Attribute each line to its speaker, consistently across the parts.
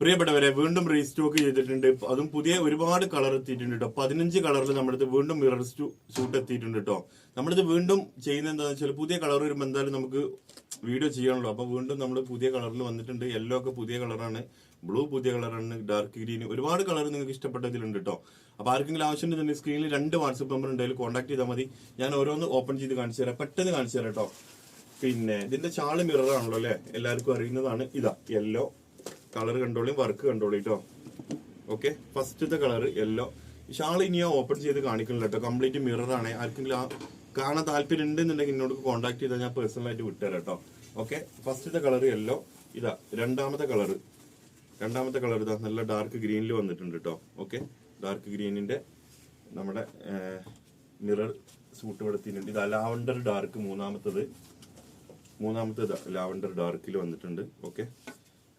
Speaker 1: പ്രിയപ്പെട്ടവരെ വീണ്ടും റീസ്റ്റോക്ക് ചെയ്തിട്ടുണ്ട്. അതും പുതിയ ഒരുപാട് കളർ എത്തിയിട്ടുണ്ട് കേട്ടോ പതിനഞ്ച് കളറിൽ നമ്മുടെ അടുത്ത് വീണ്ടും മിറർ ഷൂട്ട് എത്തിയിട്ടുണ്ട് കേട്ടോ നമ്മളിത് വീണ്ടും ചെയ്യുന്ന എന്താണെന്ന് വെച്ചാൽ പുതിയ കളർ വരുമ്പോൾ എന്തായാലും നമുക്ക് വീഡിയോ ചെയ്യണല്ലോ അപ്പോൾ വീണ്ടും നമ്മൾ പുതിയ കളറിൽ വന്നിട്ടുണ്ട്. യെല്ലോ ഒക്കെ പുതിയ കളറാണ് ബ്ലൂ പുതിയ കളറാണ് ഡാർക്ക് ഗ്രീൻ ഒരുപാട് കളർ നിങ്ങൾക്ക് ഇഷ്ടപ്പെട്ടതിലുണ്ട് കേട്ടോ അപ്പോൾ ആർക്കെങ്കിലും ആവശ്യമുണ്ടെങ്കിൽ സ്ക്രീനിൽ രണ്ട് വാട്സപ്പ് നമ്പർ ഉണ്ടെങ്കിൽ കോൺടാക്ട് ചെയ്താൽ മതി. ഞാൻ ഓരോന്ന് ഓപ്പൺ ചെയ്ത് കാണിച്ചു തരാം. പെട്ടെന്ന് കാണിച്ചു തരാം കേട്ടോ പിന്നെ ഇതിന്റെ ചാൾ മിററാണല്ലോ അല്ലെ? എല്ലാവർക്കും അറിയുന്നതാണ്. ഇതാ യെല്ലോ കളർ കണ്ടോളി വർക്ക് കണ്ടോളി കേട്ടോ ഓക്കെ ഫസ്റ്റത്തെ കളർ യെല്ലോ ഷാൾ ഇനി ഓപ്പൺ ചെയ്ത് കാണിക്കണില്ല കേട്ടോ കംപ്ലീറ്റ് മിറർ ആണ്. ആർക്കെങ്കിലും ആ കാണാൻ താല്പര്യം ഉണ്ടെന്നുണ്ടെങ്കിൽ എന്നോട് കോൺടാക്ട് ചെയ്താൽ ഞാൻ പേഴ്സണൽ ആയിട്ട് വിട്ടുതരാം കേട്ടോ ഓക്കെ ഫസ്റ്റത്തെ കളർ യെല്ലോ ഇതാ രണ്ടാമത്തെ കളർ രണ്ടാമത്തെ കളർ ഇതാ നല്ല ഡാർക്ക് ഗ്രീനിൽ വന്നിട്ടുണ്ട് കേട്ടോ ഓക്കെ ഡാർക്ക് ഗ്രീനിന്റെ നമ്മുടെ മിറർ സൂട്ട് പെടുത്തിയിട്ടുണ്ട് ഇതാ ലാവണ്ടർ ഡാർക്ക് മൂന്നാമത്തത്. മൂന്നാമത്തെ ലാവണ്ടർ ഡാർക്കിൽ വന്നിട്ടുണ്ട്. ഓക്കെ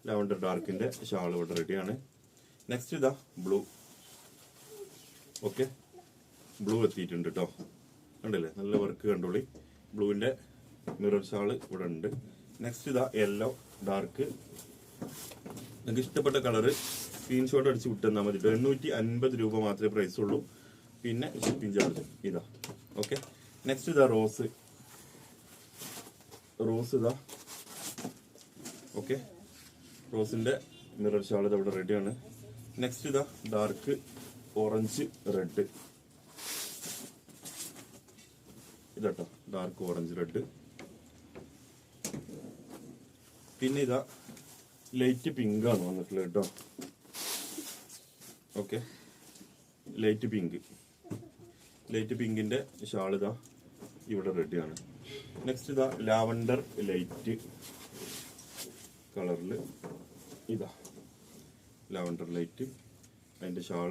Speaker 1: ലാവണ്ടർ ഡാർക്കിന്റെ ഷാൾ ഇവിടെ റെഡിയാണ് നെക്സ്റ്റ് ഇതാ ബ്ലൂ ഓക്കെ ബ്ലൂ എത്തിയിട്ടുണ്ട് കേട്ടോ കണ്ടില്ലേ? നല്ല വർക്ക് കണ്ടോളി. ബ്ലൂവിന്റെ മിറർ ഷാൾ ഇവിടെ ഉണ്ട്. നെക്സ്റ്റ് ഇതാ യെല്ലോ ഡാർക്ക് നിങ്ങൾക്ക് ഇഷ്ടപ്പെട്ട കളറ് സ്ക്രീൻഷോട്ട് അടിച്ച് വിട്ടെന്നാൽ മതി എണ്ണൂറ്റി അൻപത് രൂപ മാത്രമേ പ്രൈസ് ഉള്ളൂ. പിന്നെ ഷിപ്പിംഗ് ചാർജ് ഇതാ. ഓക്കെ നെക്സ്റ്റ് ഇതാ റോസ് റോസ് ഇതാ. ഓക്കെ റോസിന്റെ മിറർ ഷാൾ ഇവിടെ റെഡിയാണ് നെക്സ്റ്റ് ഇതാ ഡാർക്ക് ഓറഞ്ച് റെഡ് ഇതാട്ടോ ഡാർക്ക് ഓറഞ്ച് റെഡ് പിന്നെ ഇതാ ലൈറ്റ് പിങ്ക് ആണ് വന്നിട്ടുള്ളത് കേട്ടോ. ഓക്കെ ലൈറ്റ് പിങ്ക് ലൈറ്റ് പിങ്കിന്റെ ഷാൾ ഇതാ ഇവിടെ റെഡിയാണ് നെക്സ്റ്റ് ഇതാ ലാവണ്ടർ ലൈറ്റ് കളറിൽ ഇതാ. ലാവൻഡർ ലൈറ്റ് അതിന്റെ ഷാൾ.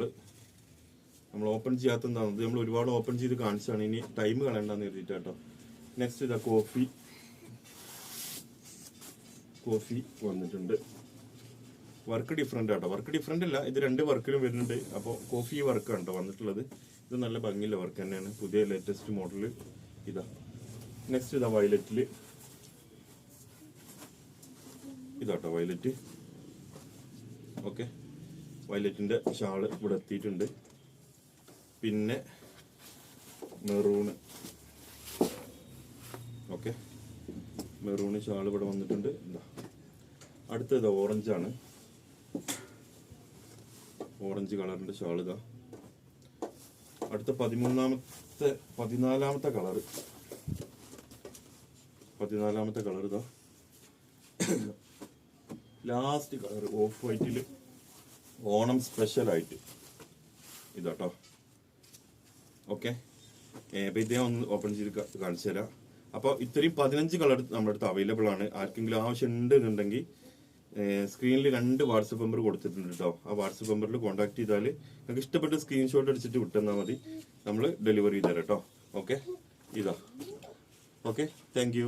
Speaker 1: നമ്മൾ ഓപ്പൺ ചെയ്യാത്ത എന്താണെന്ന് നമ്മൾ ഒരുപാട് ഓപ്പൺ ചെയ്ത് കാണിച്ചാണ് ഇനി ടൈം കളയണ്ടെന്ന് കരുതിയിട്ട് കേട്ടോ. നെക്സ്റ്റ് ഇതാ കോഫി. കോഫി വന്നിട്ടുണ്ട്. വർക്ക് ഡിഫറെന്റ് ആട്ടോ. വർക്ക് ഡിഫറെന്റ് അല്ല ഇത് രണ്ട് വർക്കിലും വരുന്നുണ്ട്. അപ്പോൾ കോഫി വർക്കാണ് കേട്ടോ വന്നിട്ടുള്ളത്. ഇത് നല്ല ഭംഗിയുള്ള വർക്ക് തന്നെയാണ്. പുതിയ ലേറ്റസ്റ്റ് മോഡൽ ഇതാ. നെക്സ്റ്റ് ഇതാ വയലറ്റിൽ ഇതാട്ടോ വയലറ്റ്. ഓക്കെ. വയലറ്റിന്റെ ഷാൾ ഇവിടെ എത്തിയിട്ടുണ്ട്. പിന്നെ മെറൂണ്. ഓക്കെ. മെറൂണ് ഷാൾ ഇവിടെ വന്നിട്ടുണ്ട്. എന്താ അടുത്തത് ഓറഞ്ചാണ് ഓറഞ്ച് കളറിന്റെ ഷാൾ ഇതാ. അടുത്ത പതിമൂന്നാമത്തെ പതിനാലാമത്തെ കളറ്. പതിനാലാമത്തെ കളർ ഇതാ. ലാസ്റ്റ് കളർ ഓഫ് വൈറ്റിൽ ഓണം സ്പെഷ്യൽ ആയിട്ട്. ഇതാട്ടോ. ഓക്കെ അപ്പം ഇതേ ഒന്ന് ഓപ്പൺ ചെയ്ത് കാണിച്ചു തരാം. അപ്പോൾ ഇത്രയും പതിനഞ്ച് കളർ നമ്മുടെ അടുത്ത് അവൈലബിൾ ആണ്. ആർക്കെങ്കിലും ആവശ്യം ഉണ്ട് എന്നുണ്ടെങ്കിൽ സ്ക്രീനിൽ രണ്ട് വാട്സപ്പ് നമ്പർ കൊടുത്തിട്ടുണ്ട് കേട്ടോ ആ വാട്സപ്പ് നമ്പറിൽ കോൺടാക്ട് ചെയ്താൽ നിങ്ങൾക്ക് ഇഷ്ടപ്പെട്ട സ്ക്രീൻഷോട്ട് അടിച്ചിട്ട് വിട്ടെന്നാൽ മതി. നമ്മൾ ഡെലിവറി ചെയ്ത് തരാം കേട്ടോ ഓക്കെ ഇതാ. Okay thank